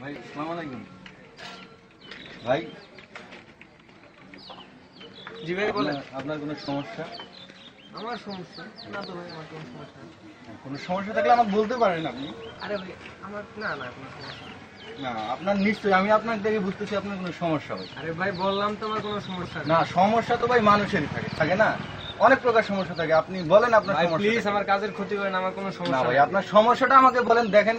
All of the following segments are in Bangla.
ভাই সালাম আলাইকুম। ভাই। জি ভাই বলেন। আপনার- কোনো সমস্যা? আমার সমস্যা? না তো ভাই আমার কোনো সমস্যা নেই। কোনো সমস্যা থাকলে আমাকে বলতে পারেন আপনি। আরে ভাই আমার না না কোনো সমস্যা না আপনার নিশ্চয়ই আমি আপনার দেখে বুঝতেছি আপনার কোনো সমস্যা হবে আরে ভাই বললাম তো আমার কোনো সমস্যা না সমস্যা তো ভাই মানুষেরই থাকে থাকে না? অনেক প্রকার সমস্যা থাকে। আপনি বলেন আপনার সমস্যা প্লিজ আমার কাজের ক্ষতি করেন আমার কোনো না সমস্যা ভাই আপনার সমস্যাটা আমাকে বলেন দেখেন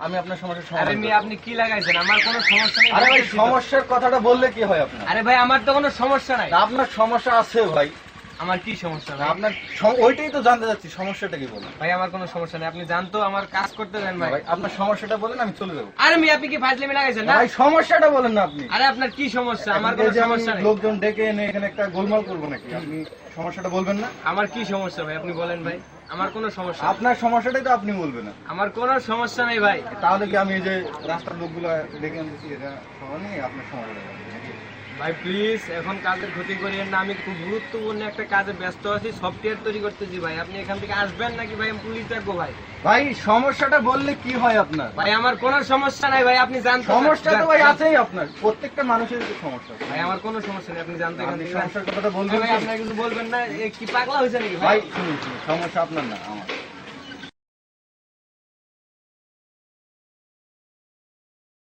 আমি আপনার সমস্যার আরে সমাধান মি আপনি কি লাগাইছেন? আমার কোনো সমস্যা নেই আরে ভাই সমস্যার কথাটা বললে কি হয় আপনার? আরে ভাই আমার তো কোনো সমস্যা নাই। আপনার সমস্যা আছে ভাই। আমার কি সমস্যা? ভাই আপনার ওইটাই তো জানতে যাচ্ছি সমস্যাটা কি বলেন? ভাই আমার কোনো সমস্যা নেই। আপনি জানতো আমার কাজ করতে দেন ভাই। আপনার সমস্যাটা বলেন আমি চলে যাব। আরে মি আপনি কি ফাজলিমি লাগাইছেন না, ভাই সমস্যাটা বলেন না আপনি। আরে আপনার কি সমস্যা? আমার কোনো সমস্যা নেই। লোকজন ডেকে এনে এখানে একটা গোলমাল করব নাকি? আপনি সমস্যাটা বলবেন না? আমার কি সমস্যা ভাই? আপনি বলেন ভাই। আমার কোনো সমস্যা আপনার সমস্যাটাই তো আপনি বলবেন না। আমার কোনো সমস্যা নেই ভাই। তাহলে কি আমি এই যে রাস্তার লোকগুলো ডেকে আনতেছি এটা সবাই নিয়ে আপনার নাকি? ভাই প্লিজ এখন কাজের ক্ষতি করিয়েন না। আমি খুব গুরুত্বপূর্ণ একটা কাজে ব্যস্ত আছি সফটওয়্যার তৈরি করতেছি ভাই। আপনি এখান থেকে আসবেন নাকি ভাই? আমি পুলিশ ডাকবো ভাই। ভাই সমস্যাটা বললে কি হয় আপনার? ভাই আমার কোনো সমস্যা নাই ভাই আপনি জানতো সমস্যা তো ভাই আছেই আপনার। প্রত্যেকটা মানুষের তো সমস্যা। ভাই আমার কোনো সমস্যা নেই আপনি জানতো এখান আপনি থেকে সমস্যার কথাটা বলবেন ভাই কি? আপনার কিছু বলবেন না কি পাগলা হয়েছে নাকি ভাই সমস্যা আপনার না আমার।